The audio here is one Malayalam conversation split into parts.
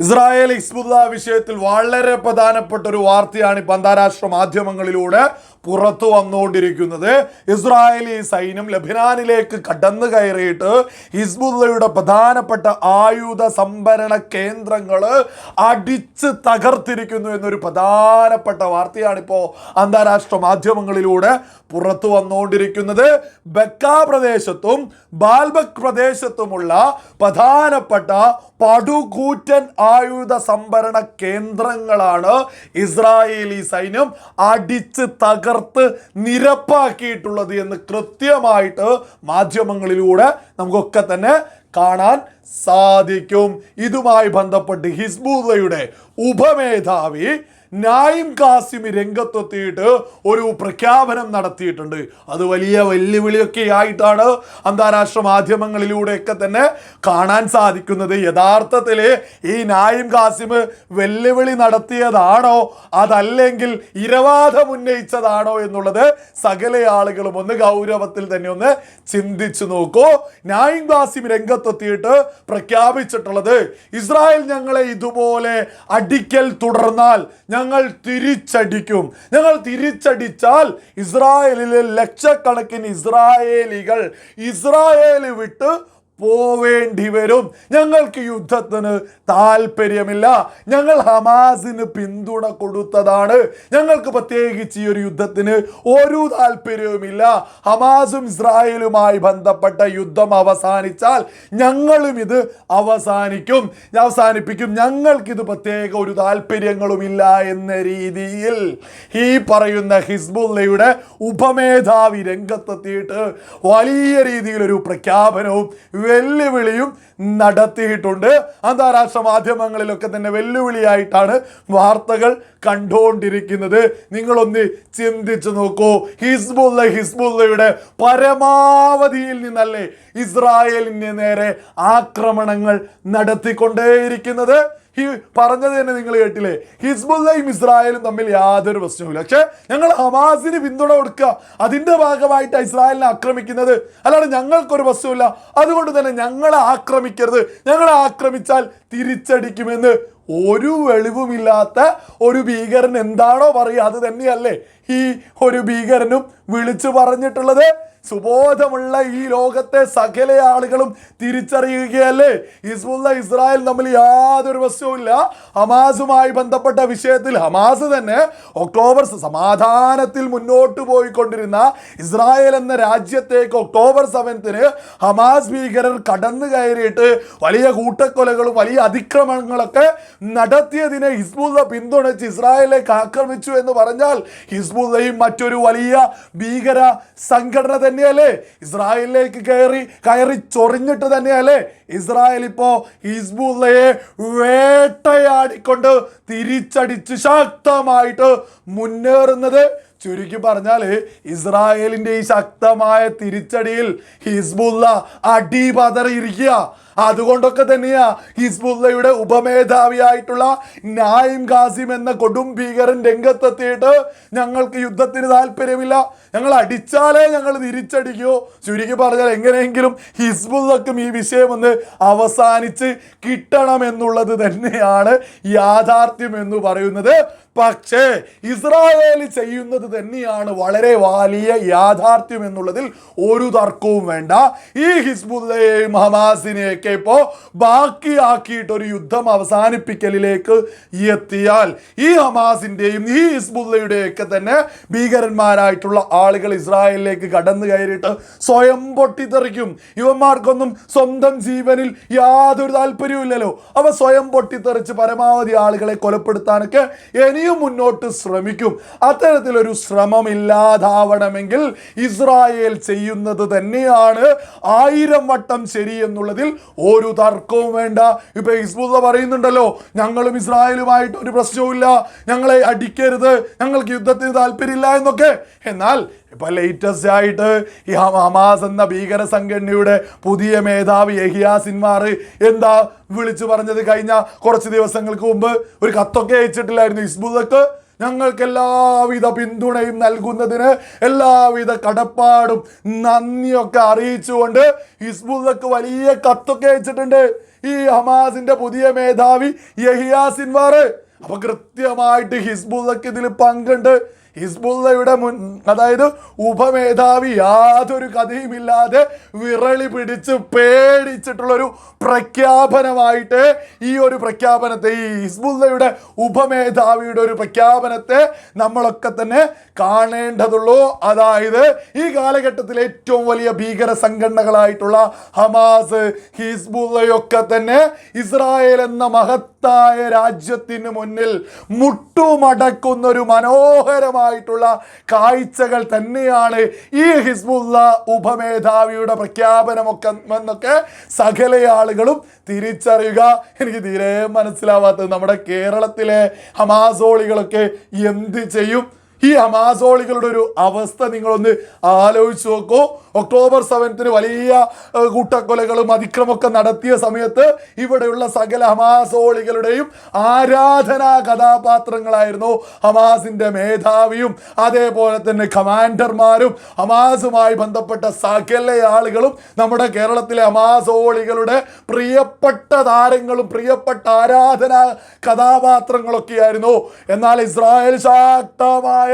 ഇസ്രായേൽ ഇസ്ബുദ വിഷയത്തിൽ വളരെ പ്രധാനപ്പെട്ട ഒരു വാർത്തയാണ് ഇപ്പം അന്താരാഷ്ട്ര മാധ്യമങ്ങളിലൂടെ പുറത്തു വന്നുകൊണ്ടിരിക്കുന്നത്. ഇസ്രായേലി സൈന്യം ലബിനാനിലേക്ക് കടന്നു കയറിയിട്ട് ഹിസ്ബുല്ലയുടെ പ്രധാനപ്പെട്ട ആയുധ സംഭരണ കേന്ദ്രങ്ങൾ അടിച്ച് തകർത്തിരിക്കുന്നു എന്നൊരു പ്രധാനപ്പെട്ട വാർത്തയാണിപ്പോൾ അന്താരാഷ്ട്ര മാധ്യമങ്ങളിലൂടെ പുറത്തു വന്നുകൊണ്ടിരിക്കുന്നത്. ബക്ക പ്രദേശത്തും ബാൽബക് പ്രദേശത്തുമുള്ള പ്രധാനപ്പെട്ട പടുകൂറ്റൻ ആയുധ സംഭരണ കേന്ദ്രങ്ങളാണ് ഇസ്രായേലി സൈന്യം അടിച്ച് തകർത്ത് നിരപ്പാക്കിയിട്ടുള്ളത് എന്ന് കൃത്യമായിട്ട് മാധ്യമങ്ങളിലൂടെ നമുക്കൊക്കെ തന്നെ കാണാൻ സാധിക്കും. ഇതുമായി ബന്ധപ്പെട്ട് ഹിസ്ബുല്ലയുടെ ഉപമേധാവി നായിം കാസിമി രംഗത്തെത്തിയിട്ട് ഒരു പ്രഖ്യാപനം നടത്തിയിട്ടുണ്ട്. അത് വലിയ വെല്ലുവിളിയൊക്കെ ആയിട്ടാണ് അന്താരാഷ്ട്ര മാധ്യമങ്ങളിലൂടെയൊക്കെ തന്നെ കാണാൻ സാധിക്കുന്നത്. യഥാർത്ഥത്തിൽ ഈ നായിം കാസിം വെല്ലുവിളി നടത്തിയതാണോ? അതല്ലെങ്കിൽ ഇരവാദം ഉന്നയിച്ചതാണോ എന്നുള്ളത് സകല ആളുകളും ഒന്ന് ഗൗരവത്തിൽ തന്നെ ഒന്ന് ചിന്തിച്ചു നോക്കൂ. നായിം കാസിം രംഗത്തെത്തിയിട്ട് പ്രഖ്യാപിച്ചിട്ടുള്ളത്. ഇസ്രായേൽ ഞങ്ങളെ ഇതുപോലെ അടിക്കൽ തുടർന്നാൽ ഞങ്ങൾ തിരിച്ചടിക്കും. ഞങ്ങൾ തിരിച്ചടിച്ചാൽ ഇസ്രായേലിലെ ലക്ഷക്കണക്കിന് ഇസ്രായേലികൾ ഇസ്രായേൽ വിട്ട് പോവേണ്ടി വരും ഞങ്ങൾക്ക് യുദ്ധത്തിന് താല്പര്യമില്ല. ഞങ്ങൾ ഹമാസിന് പിന്തുണ കൊടുത്തതാണ്. ഞങ്ങൾക്ക് പ്രത്യേകിച്ച് ഈ ഒരു യുദ്ധത്തിന് ഒരു താല്പര്യവുമില്ല. ഹമാസും ഇസ്രായേലുമായി ബന്ധപ്പെട്ട യുദ്ധം അവസാനിച്ചാൽ ഞങ്ങളും ഇത് അവസാനിക്കും. അവസാനിപ്പിക്കും. ഞങ്ങൾക്കിത് പ്രത്യേക ഒരു താല്പര്യങ്ങളുമില്ല എന്ന രീതിയിൽ ഈ പറയുന്ന ഹിസ്ബുല്ലയുടെ ഉപമേധാവി രംഗത്തെത്തിയിട്ട് വലിയ രീതിയിലൊരു പ്രഖ്യാപനവും വെല്ലുവിളിയും നടത്തിയിട്ടുണ്ട്. അന്താരാഷ്ട്ര മാധ്യമങ്ങളിലൊക്കെ തന്നെ വെല്ലുവിളിയായിട്ടാണ് വാർത്തകൾ കണ്ടുകൊണ്ടിരിക്കുന്നത്. നിങ്ങളൊന്ന് ചിന്തിച്ചു നോക്കൂ. ഹിസ്ബുല്ല ഹിസ്ബുല്ലയുടെ പരമാവധിയിൽ നിന്നല്ലേ ഇസ്രായേലിന് നേരെ ആക്രമണങ്ങൾ നടത്തിക്കൊണ്ടേയിരിക്കുന്നത്? ഈ പറഞ്ഞത് തന്നെ നിങ്ങൾ കേട്ടില്ലേ? ഹിസ്ബുല്ലയും ഇസ്രായേലും തമ്മിൽ യാതൊരു പ്രശ്നവുമില്ല. പക്ഷെ ഞങ്ങൾ ഹമാസിന് പിന്തുണ കൊടുക്കുക. അതിന്റെ ഭാഗമായിട്ട് ഇസ്രായേലിനെ ആക്രമിക്കുന്നത്. അല്ലാതെ ഞങ്ങൾക്കൊരു പ്രശ്നമില്ല അതുകൊണ്ട് തന്നെ ഞങ്ങളെ ആക്രമിക്കരുത്. ഞങ്ങളെ ആക്രമിച്ചാൽ തിരിച്ചടിക്കുമെന്ന് ഒരു വെളിവുമില്ലാത്ത ഒരു ഭീകരൻ എന്താണോ പറയുക. അത് തന്നെയല്ലേ ഈ ഒരു ഭീകരനും വിളിച്ചു പറഞ്ഞിട്ടുള്ളത്. സുബോധമുള്ള ഈ ലോകത്തെ സകല ആളുകളും തിരിച്ചറിയുകയല്ലേ? ഹിസ്ബുല്ല ഇസ്രായേൽ തമ്മിൽ യാതൊരു വശവുമില്ല. ഹമാസുമായി ബന്ധപ്പെട്ട വിഷയത്തിൽ ഹമാസ് തന്നെ ഒക്ടോബർ സമാധാനത്തിൽ മുന്നോട്ട് പോയിക്കൊണ്ടിരുന്ന ഇസ്രായേൽ എന്ന രാജ്യത്തേക്ക് ഒക്ടോബർ സെവൻത്തിന് ഹമാസ് ഭീകരർ കടന്നു കയറിയിട്ട് വലിയ കൂട്ടക്കൊലകളും വലിയ അതിക്രമങ്ങളൊക്കെ നടത്തിയതിനെ ഹിസ്ബുള്ള പിന്തുണച്ച് ഇസ്രായേലിലേക്ക് ആക്രമിച്ചു എന്ന് പറഞ്ഞാൽ ഹിസ്ബുള്ളയും മറ്റൊരു വലിയ ഭീകര സംഘടന തന്നെയല്ലേ? ഇസ്രായേലിലേക്ക് കയറി കയറി ചൊറിഞ്ഞിട്ട് തന്നെയല്ലേ? ഇസ്രായേൽ ഇപ്പോ ഹിസ്ബുള്ളയെ വേട്ടയാടിക്കൊണ്ട് തിരിച്ചടിച്ച് ശക്തമായിട്ട് മുന്നേറുന്നത്. ചുരുക്കി പറഞ്ഞാൽ ഇസ്രായേലിന്റെ ഈ ശക്തമായ തിരിച്ചടിയിൽ ഹിസ്ബുള്ള അടിപതറിയിരിക്കുക. അതുകൊണ്ടൊക്കെ തന്നെയാ ഹിസ്ബുല്ലയുടെ ഉപമേധാവിയായിട്ടുള്ള നായിം ഖാസിം എന്ന കൊടും ഭീകരൻ രംഗത്തെത്തിയിട്ട് ഞങ്ങൾക്ക് യുദ്ധത്തിന് താല്പര്യമില്ല. ഞങ്ങൾ അടിച്ചാലേ ഞങ്ങൾ തിരിച്ചടിക്കൂ. ചുരുക്കി പറഞ്ഞാൽ എങ്ങനെയെങ്കിലും ഹിസ്ബുല്ലക്കും ഈ വിഷയം ഒന്ന് അവസാനിച്ച് കിട്ടണമെന്നുള്ളത് തന്നെയാണ് യാഥാർത്ഥ്യം എന്ന് പറയുന്നത്. പക്ഷേ ഇസ്രായേൽ ചെയ്യുന്നത് തന്നെയാണ് വളരെ വലിയ യാഥാർത്ഥ്യം എന്നുള്ളതിൽ ഒരു തർക്കവും വേണ്ട. ഈ ഹിസ്ബുല്ലയെയും ഹമാസിനെയൊക്കെ ഇപ്പോൾ ബാക്കിയാക്കിയിട്ട് ഒരു യുദ്ധം അവസാനിപ്പിക്കലിലേക്ക് എത്തിയാൽ ഈ ഹമാസിന്റെയും ഈ ഹിസ്ബുല്ലയുടെയൊക്കെ തന്നെ ഭീകരന്മാരായിട്ടുള്ള ആളുകൾ ഇസ്രായേലിലേക്ക് കടന്നു കയറിയിട്ട് സ്വയം പൊട്ടിത്തെറിക്കും. ഇവന്മാർക്കൊന്നും സ്വന്തം ജീവനിൽ യാതൊരു താല്പര്യവുമില്ലല്ലോ അവ സ്വയം പൊട്ടിത്തെറിച്ച് പരമാവധി ആളുകളെ കൊലപ്പെടുത്താനൊക്കെ ഇനിയും മുന്നോട്ട് ശ്രമിക്കും. അത്തരത്തിലൊരു ശ്രമം ഇല്ലാതാവണമെങ്കിൽ ഇസ്രായേൽ ചെയ്യുന്നത് തന്നെയാണ് ആയിരം വട്ടം ശരി എന്നുള്ളതിൽ ഒരു തർക്കവും വേണ്ട. ഇപ്പൊ ഹിസ്ബുല്ല പറയുന്നുണ്ടല്ലോ ഞങ്ങളും ഇസ്രായേലുമായിട്ട് ഒരു പ്രശ്നവുമില്ല. ഞങ്ങളെ അടിക്കരുത്. ഞങ്ങൾക്ക് യുദ്ധത്തിന് താല്പര്യമില്ല എന്നൊക്കെ. എന്നാൽ ഇപ്പൊ ലേറ്റസ്റ്റ് ആയിട്ട് ഈ ഹമ- ഹമാസ് എന്ന ഭീകര സംഘടനയുടെ പുതിയ മേധാവി യഹിയ എന്താ വിളിച്ചു പറഞ്ഞത് കഴിഞ്ഞ കുറച്ച് ദിവസങ്ങൾക്ക് മുമ്പ്? ഒരു കത്തൊക്കെ അയച്ചിട്ടില്ലായിരുന്നു ഹിസ്ബുല്ലക്ക് ഞങ്ങൾക്ക് എല്ലാവിധ പിന്തുണയും നൽകുന്നതിന് എല്ലാവിധ കടപ്പാടും നന്ദിയൊക്കെ അറിയിച്ചുകൊണ്ട് ഹിസ്ബുള്ളക്ക് വലിയ കത്തൊക്കെ അയച്ചിട്ടുണ്ട്. ഈ ഹമാസിന്റെ പുതിയ മേധാവി യഹിയാ സിൻവാർ അപ്പൊ കൃത്യമായിട്ട് ഹിസ്ബുള്ളക്ക് ഇതിൽ പങ്കുണ്ട്. ഹിസ്ബുള്ളയുടെ മുൻ അതായത് ഉപമേധാവി യാതൊരു കഥയുമില്ലാതെ വിറളി പിടിച്ച് പേടിച്ചിട്ടുള്ളൊരു പ്രഖ്യാപനമായിട്ട് ഈ ഒരു പ്രഖ്യാപനത്തെ ഈ ഹിസ്ബുള്ളയുടെ ഉപമേധാവിയുടെ ഒരു പ്രഖ്യാപനത്തെ നമ്മളൊക്കെ തന്നെ കാണേണ്ടതുള്ളൂ. അതായത് ഈ കാലഘട്ടത്തിൽ ഏറ്റവും വലിയ ഭീകര സംഘടനകളായിട്ടുള്ള ഹമാസ് ഹിസ്ബുള്ളയൊക്കെ തന്നെ ഇസ്രായേൽ എന്ന മഹത്തായ രാജ്യത്തിന് മുന്നിൽ മുട്ടുമടക്കുന്ന ഒരു മനോഹരമായിട്ടുള്ള കാഴ്ചകൾ തന്നെയാണ് ഈ ഹിസ്ബുല്ല ഉപമേധാവിയുടെ പ്രഖ്യാപനമൊക്കെ എന്നൊക്കെ സകല ആളുകളും തിരിച്ചറിയുക. എനിക്ക് തീരെ മനസ്സിലാവാത്തത് നമ്മുടെ കേരളത്തിലെ ഹമാസോളികളൊക്കെ എന്ത് ചെയ്യും? ഈ ഹമാസോളികളുടെ ഒരു അവസ്ഥ നിങ്ങളൊന്ന് ആലോചിച്ച് നോക്കൂ. ഒക്ടോബർ സെവൻത്തിന് വലിയ കൂട്ടക്കൊലകളും അതിക്രമൊക്കെ നടത്തിയ സമയത്ത് ഇവിടെയുള്ള സകല ഹമാസോളികളുടെയും ആരാധനാ കഥാപാത്രങ്ങളായിരുന്നു ഹമാസിന്റെ മേധാവിയും അതേപോലെ തന്നെ കമാൻഡർമാരും ഹമാസുമായി ബന്ധപ്പെട്ട സകല ആളുകളും നമ്മുടെ കേരളത്തിലെ ഹമാസോളികളുടെ പ്രിയപ്പെട്ട താരങ്ങളും പ്രിയപ്പെട്ട ആരാധനാ കഥാപാത്രങ്ങളൊക്കെയായിരുന്നു. എന്നാൽ ഇസ്രായേൽ ശക്തമായ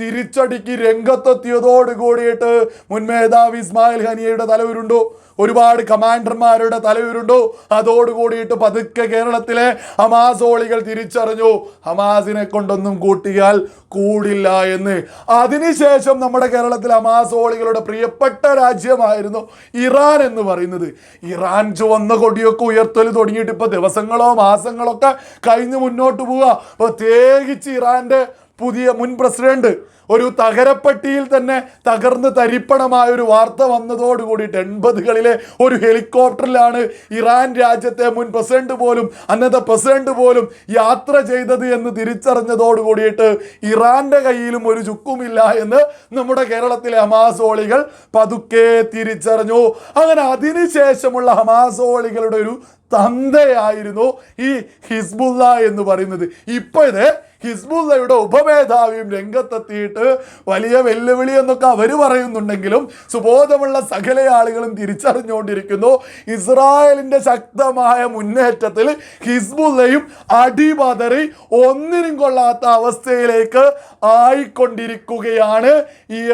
തിരിച്ചടിക്ക് രംഗത്തെത്തിയതോട് കൂടിയിട്ട് മുൻ മേധാവി ഇസ്മായിൽ ഹനിയയുടെ തലവരുണ്ടോ. ഒരുപാട് കമാൻഡർമാരുടെ തലവരുണ്ടോ. അതോടുകൂടിയിട്ട് പതുക്കെ കേരളത്തിലെ ഹമാസോളികൾ തിരിച്ചറിഞ്ഞു. ഹമാസിനെ കൊണ്ടൊന്നും കൂട്ടിയാൽ കൂടില്ല എന്ന്. അതിനുശേഷം നമ്മുടെ കേരളത്തിലെ ഹമാസോളികളുടെ പ്രിയപ്പെട്ട രാജ്യമായിരുന്നു ഇറാൻ എന്ന് പറയുന്നത്. ഇറാൻ ചുവന്ന കൊടിയൊക്കെ ഉയർത്തൽ തുടങ്ങിയിട്ട് ഇപ്പോൾ ദിവസങ്ങളോ മാസങ്ങളോ ഒക്കെ കഴിഞ്ഞ് മുന്നോട്ട് പോവുക. പ്രത്യേകിച്ച് ഇറാന്റെ പുതിയ മുൻ പ്രസിഡന്റ് ഒരു തകരപ്പെട്ടിയിൽ തന്നെ തകർന്ന് തരിപ്പണമായ ഒരു വാർത്ത വന്നതോട് കൂടിയിട്ട് എൺപതുകളിലെ ഒരു ഹെലികോപ്റ്ററിലാണ് ഇറാൻ രാജ്യത്തെ മുൻ പ്രസിഡന്റ് പോലും അന്നത്തെ പ്രസിഡന്റ് പോലും യാത്ര ചെയ്തത് എന്ന് തിരിച്ചറിഞ്ഞതോട് കൂടിയിട്ട് ഇറാന്റെ കയ്യിലും ഒരു ചുക്കുമില്ല എന്ന് നമ്മുടെ കേരളത്തിലെ ഹമാസോളികൾ പതുക്കെ തിരിച്ചറിഞ്ഞു. അങ്ങനെ അതിനുശേഷമുള്ള ഹമാസോളികളുടെ ഒരു തന്തയായിരുന്നു ഈ ഹിസ്ബുല്ല എന്ന് പറയുന്നത്. ഇപ്പോഴത്തെ ഹിസ്ബുള്ളയുടെ ഉപമേധാവിയും രംഗത്തെത്തിയിട്ട് വലിയ വെല്ലുവിളി എന്നൊക്കെ അവർ പറയുന്നുണ്ടെങ്കിലും സുബോധമുള്ള സകല ആളുകളും തിരിച്ചറിഞ്ഞുകൊണ്ടിരിക്കുന്നു. ഇസ്രായേലിന്റെ ശക്തമായ മുന്നേറ്റത്തിൽ ഹിസ്ബുള്ളയും അടിപതറി ഒന്നിനും കൊള്ളാത്ത അവസ്ഥയിലേക്ക് ആയിക്കൊണ്ടിരിക്കുകയാണ്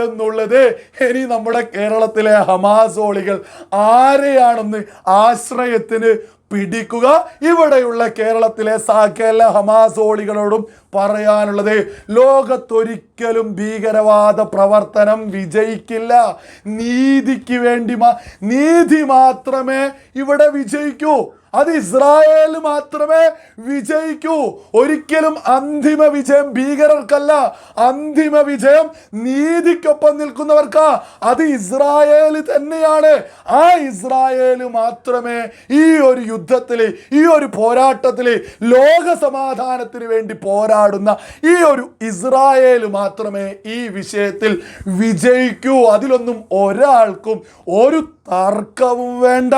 എന്നുള്ളത്. ഇനി നമ്മുടെ കേരളത്തിലെ ഹമാസോളികൾ ആരെയാണെന്ന് ആശ്രയത്തിന് പിടിക്കുക. ഇവിടെയുള്ള കേരളത്തിലെ സകല ഹമാസോളികളോടും പറയാനുള്ളത് ലോകത്തൊരിക്കലും ഭീകരവാദ പ്രവർത്തനം വിജയിക്കില്ല. നീതിക്ക് വേണ്ടി നീതി മാത്രമേ ഇവിടെ വിജയിക്കൂ. അത് ഇസ്രായേൽ മാത്രമേ വിജയിക്കൂ. ഒരിക്കലും അന്തിമ വിജയം ഭീകരർക്കല്ല. അന്തിമ വിജയം നീതിക്കൊപ്പം നിൽക്കുന്നവർക്കാ. അത് ഇസ്രായേൽ തന്നെയാണ്. ആ ഇസ്രായേൽ മാത്രമേ ഈ ഒരു യുദ്ധത്തിൽ ഈ ഒരു പോരാട്ടത്തിൽ ലോക സമാധാനത്തിന് വേണ്ടി പോരാടുന്ന ഈ ഒരു ഇസ്രായേൽ മാത്രമേ ഈ വിഷയത്തിൽ വിജയിക്കൂ. അതിലൊന്നും ഒരാൾക്കും ഒരു തർക്കവും വേണ്ട.